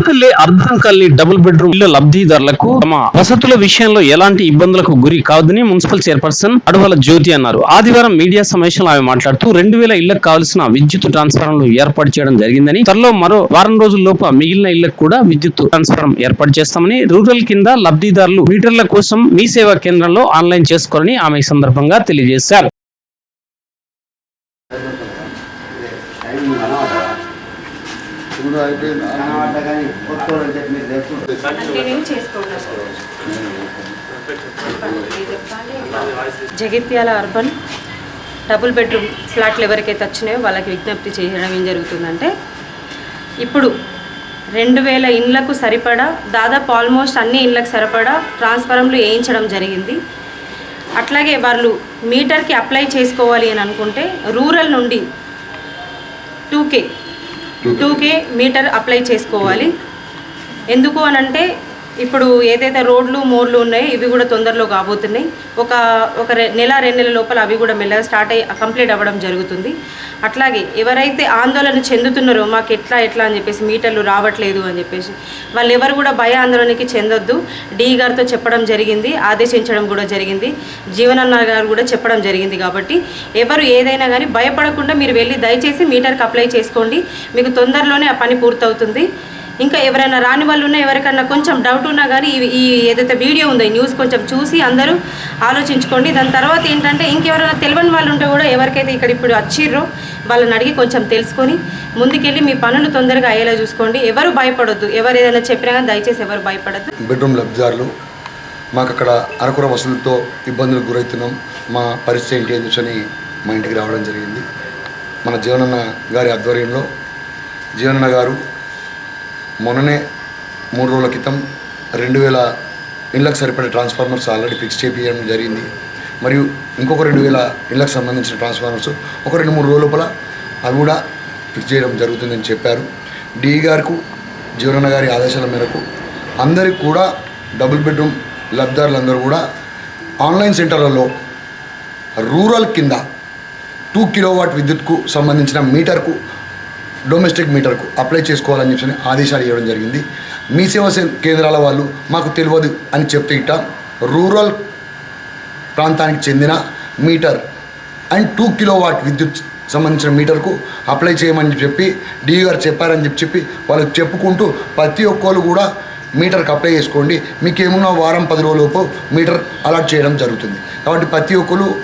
కొత్తపల్లి అర్థం కల్లి double bedroom ఇళ్ళ లబ్ధిదారులకు తమ వసతుల విషయంలో ఎలాంటి ఇబ్బందులకు గురి కావద్దని మున్సిపల్ చైర్పర్సన్ అడవల జ్యోతి అన్నారు. ఆదివారం మీడియా సమావేశంలో ఆమె మాట్లాడుతూ రెండు వేల ఇళ్ళకు కావాల్సిన విద్యుత్ ట్రాన్స్ఫార్మర్లు ఏర్పాటు చేయడం జరిగిందని త్వరలో మరో వారం రోజుల లోపు మిగిలిన ఇళ్ళకు కూడా విద్యుత్ ట్రాన్స్ఫారం ఏర్పాటు చేస్తామని రూరల్ కింద లబ్ధిదారులు మీటర్ల కోసం మీ సేవా కేంద్రంలో ఆన్లైన్ చేసుకోరని ఆమె సందర్భంగా తెలియజేశారు టైం కనబడ్డా ఇప్పుడు అయిపోయింది కనబడ్డ కానీ కొట్టుకోవడం చెప్పి మీరు తెలుసుకుంటే చేసుకోండి జగిత్యాల అర్బన్ డబుల్ బెడ్రూమ్ ఫ్లాట్లు ఎవరికైతే వచ్చినాయో వాళ్ళకి విజ్ఞప్తి చేయడం ఏం జరుగుతుందంటే ఇప్పుడు రెండు వేల ఇండ్లకు సరిపడా దాదాపు ఆల్మోస్ట్ అన్ని ఇండ్లకు సరిపడా ట్రాన్స్ఫారంలు వేయించడం జరిగింది. అట్లాగే వాళ్ళు మీటర్కి అప్లై చేసుకోవాలి అని అనుకుంటే రూరల్ నుండి two K two K meter apply చేసుకోవాలి. ఎందుకు అని అంటే ఇప్పుడు ఏదైతే రోడ్లు మోర్లు ఉన్నాయో ఇవి కూడా తొందరలో కాబోతున్నాయి. ఒక ఒక రె- నెల రెండు నెలల లోపల అవి కూడా మెల్లగా స్టార్ట్ అయ్యి కంప్లీట్ అవ్వడం జరుగుతుంది. అట్లాగే ఎవరైతే ఆందోళన చెందుతున్నారో మాకు ఎట్లా ఎట్లా అని చెప్పేసి మీటర్లు రావట్లేదు అని చెప్పేసి వాళ్ళు ఎవరు కూడా భయ ఆందోళనకి చెందొద్దు. డీ గారితో చెప్పడం జరిగింది ఆదేశించడం కూడా జరిగింది. జీవనన్న గారు కూడా చెప్పడం జరిగింది కాబట్టి ఎవరు ఏదైనా కానీ భయపడకుండా మీరు వెళ్ళి దయచేసి మీటర్కి అప్లై చేసుకోండి. మీకు తొందరలోనే ఆ పని పూర్తవుతుంది. ఇంకా ఎవరైనా రాని వాళ్ళు ఉన్నా ఎవరికన్నా కొంచెం డౌట్ ఉన్నా కానీ ఈ ఏదైతే వీడియో ఉందో ఈ న్యూస్ కొంచెం చూసి అందరూ ఆలోచించుకోండి. దాని తర్వాత ఏంటంటే ఇంకెవరైనా తెలియని వాళ్ళు ఉంటే కూడా ఎవరికైతే ఇక్కడ ఇప్పుడు వచ్చిర్రో వాళ్ళని అడిగి కొంచెం తెలుసుకొని ముందుకెళ్ళి మీ పనులు తొందరగా అయ్యేలా చూసుకోండి. ఎవరు భయపడొద్దు. ఎవరు ఏదైనా చెప్పినా కానీ దయచేసి ఎవరు భయపడద్దు. బెడ్రూమ్ లబ్ధిదారులు మాకు అక్కడ అరకుర వసూలతో ఇబ్బందులకు గురవుతున్నాం మా పరిస్థితి ఏంటి అని చెప్పని మా ఇంటికి రావడం జరిగింది. మన జీవనన్న గారి ఆధ్వర్యంలో జీవనన్న గారు మొన్ననే మూడు రోజుల క్రితం రెండు వేల ఇళ్ళకు సరిపడే ట్రాన్స్ఫార్మర్స్ ఆల్రెడీ ఫిక్స్ చేపించడం జరిగింది. మరియు ఇంకొక రెండు వేల ఇళ్ళకు సంబంధించిన ట్రాన్స్ఫార్మర్స్ ఒక రెండు మూడు రోజుల లోపల అవి కూడా ఫిక్స్ చేయడం జరుగుతుందని చెప్పారు. డి గారికి జీవనన్న గారి ఆదేశాల మేరకు అందరికి కూడా డబుల్ బెడ్రూమ్ లబ్ధిదారులందరూ కూడా ఆన్లైన్ సెంటర్లలో రూరల్ కింద టూ కిలోవాట్ విద్యుత్కు సంబంధించిన మీటర్కు డొమెస్టిక్ మీటర్కు అప్లై చేసుకోవాలని చెప్పి ఆదేశాలు ఇవ్వడం జరిగింది. మీ సేవా కేంద్రాల వాళ్ళు మాకు తెలియదు అని చెప్తే ఇట్ట రూరల్ ప్రాంతానికి చెందిన మీటర్ అండ్ టూ కిలోవాట్ విద్యుత్ సంబంధించిన మీటర్కు అప్లై చేయమని చెప్పి డిఈ గారు చెప్పారని చెప్పి చెప్పి వాళ్ళకి చెప్పుకుంటూ ప్రతి ఒక్కరు కూడా మీటర్కి అప్లై చేసుకోండి. మీకు ఏమున్నా వారం పది రోజులలోపు మీటర్ అలాట్ చేయడం జరుగుతుంది. కాబట్టి ప్రతి ఒక్కరు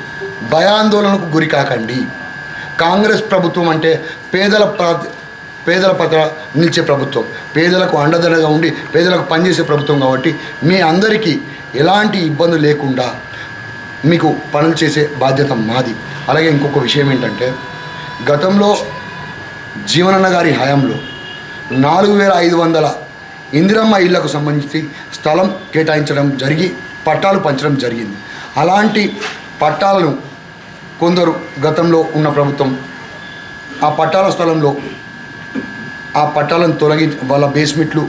భయాందోళనకు గురి కాకండి. కాంగ్రెస్ ప్రభుత్వం అంటే పేదల పేదల పట్ల నిలిచే ప్రభుత్వం. పేదలకు అండదండగా ఉండి పేదలకు పనిచేసే ప్రభుత్వం కాబట్టి మీ అందరికీ ఎలాంటి ఇబ్బంది లేకుండా మీకు పనులు చేసే బాధ్యత మాది. అలాగే ఇంకొక విషయం ఏంటంటే గతంలో జీవనన్న గారి హయాంలో నాలుగు వేల ఐదు వందల ఇందిరమ్మ ఇళ్ళకు సంబంధించి స్థలం కేటాయించడం జరిగి పట్టాలు పంచడం జరిగింది. అలాంటి పట్టాలను కొందరు గతంలో ఉన్న ప్రభుత్వం ఆ పట్టాల స్థలంలో ఆ పట్టాలను తొలగించి వాళ్ళ బేస్మెంట్లు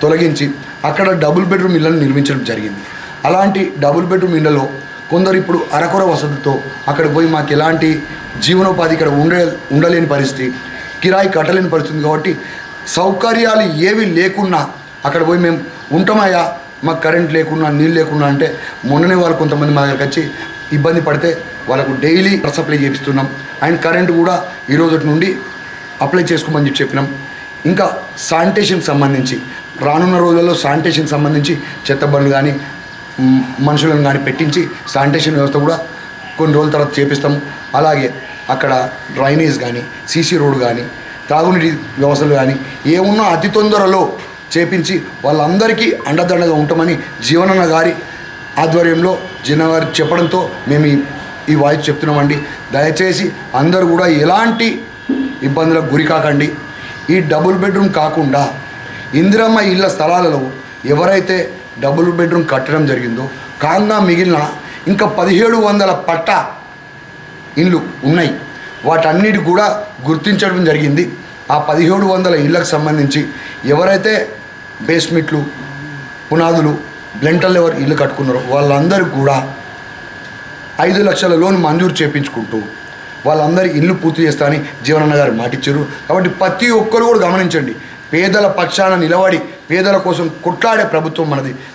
తొలగించి అక్కడ డబుల్ బెడ్రూమ్ ఇళ్ళను నిర్మించడం జరిగింది. అలాంటి డబుల్ బెడ్రూమ్ ఇళ్ళలో కొందరు ఇప్పుడు అరకొర వసతితో అక్కడ పోయి మాకు ఎలాంటి జీవనోపాధి ఇక్కడ ఉండే ఉండలేని పరిస్థితి కిరాయి కట్టలేని పరిస్థితి కాబట్టి సౌకర్యాలు ఏవి లేకున్నా అక్కడ పోయి మేము ఉంటామయ్యా మాకు కరెంట్ లేకున్నా నీళ్ళు లేకున్నా అంటే మొన్ననే వాళ్ళు కొంతమంది మా దగ్గరికి వచ్చి ఇబ్బంది పడితే వాళ్ళకు డైలీ సప్లై చేపిస్తున్నాం. అండ్ కరెంట్ కూడా ఈ రోజు నుండి అప్లై చేసుకోమని చెప్పి చెప్పినాం. ఇంకా శానిటేషన్ సంబంధించి రానున్న రోజుల్లో శానిటేషన్ సంబంధించి చెత్త బండ్లు కానీ మనుషులను కానీ పెట్టించి శానిటేషన్ వ్యవస్థ కూడా కొన్ని రోజుల తర్వాత చేపిస్తాం. అలాగే అక్కడ డ్రైనేజ్ కానీ సీసీ రోడ్ కానీ తాగునీటి వ్యవస్థలు కానీ ఏమున్నా అతి తొందరలో చేపించి వాళ్ళందరికీ అండదండగా ఉంటామని జీవనన్న గారి ఆధ్వర్యంలో జీవన గారు చెప్పడంతో మేము ఈ వాయిస్ చెప్తున్నామండి. దయచేసి అందరూ కూడా ఎలాంటి ఇబ్బందులకు గురి కాకండి. ఈ డబుల్ బెడ్రూమ్ కాకుండా ఇందిరమ్మ ఇళ్ళ స్థలాలలో ఎవరైతే డబుల్ బెడ్రూమ్ కట్టడం జరిగిందో కాంగా మిగిలిన ఇంకా పదిహేడు వందల పట్ట ఇళ్ళు ఉన్నాయి. వాటన్నిటి కూడా గుర్తించడం జరిగింది. ఆ పదిహేడు వందల ఇళ్ళకు సంబంధించి ఎవరైతే బేస్మెంట్లు పునాదులు బ్లెంటల్ ఎవరు ఇల్లు కట్టుకున్నారో వాళ్ళందరికీ కూడా ఐదు లక్షల లోన్ మంజూరు చేపించుకుంటూ వాళ్ళందరి ఇల్లు పూర్తి చేస్తానని జీవనన్న గారు మాటిచ్చారు. కాబట్టి ప్రతి ఒక్కరు కూడా గమనించండి. పేదల పక్షాన నిలబడి పేదల కోసం కొట్లాడే ప్రభుత్వం మనది.